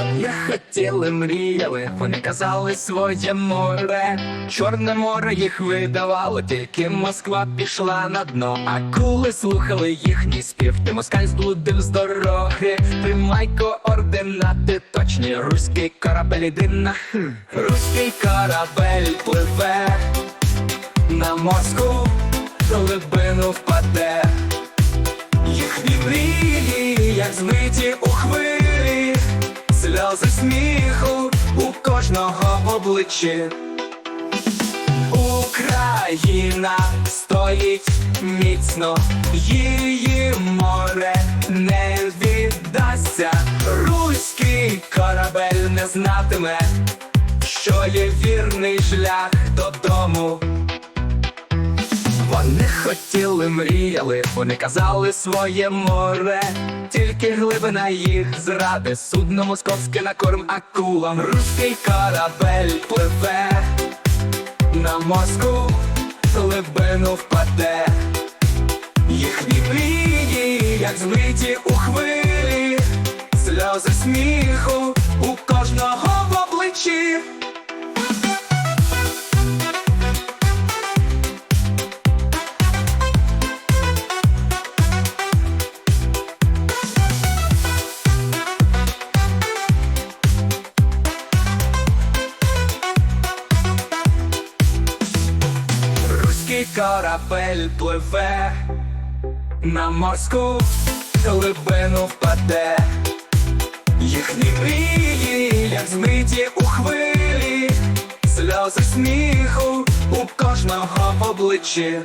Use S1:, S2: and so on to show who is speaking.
S1: Вони хотіли, мріяли, вони казали своє море. Чорне море їх видавало, тільки Москва пішла на дно. А коли слухали їхній спів, ти москаль зблудив з дороги. Тримай координати точні, руський корабель іди на. Руський корабель пливе на Москву, глибину впаде. Їхні мрії, як змиті у сльози сміху у кожного в обличчі. Україна стоїть міцно, її море не віддасться. Руський корабель не знатиме, що є вірний шлях додому. Вони хотіли, мріяли, вони казали своє море, тільки глибина їх зради, судно московське на корм акулам, руський корабель пливе на Москву, глибину впаде, їхні мрії, як злиті у хвилі, сльози сміху у кожного в обличчі. Корабель пливе на морську глибину впаде. Їхні мрії, як змиті у хвилі, сльози сміху у кожного в обличчі.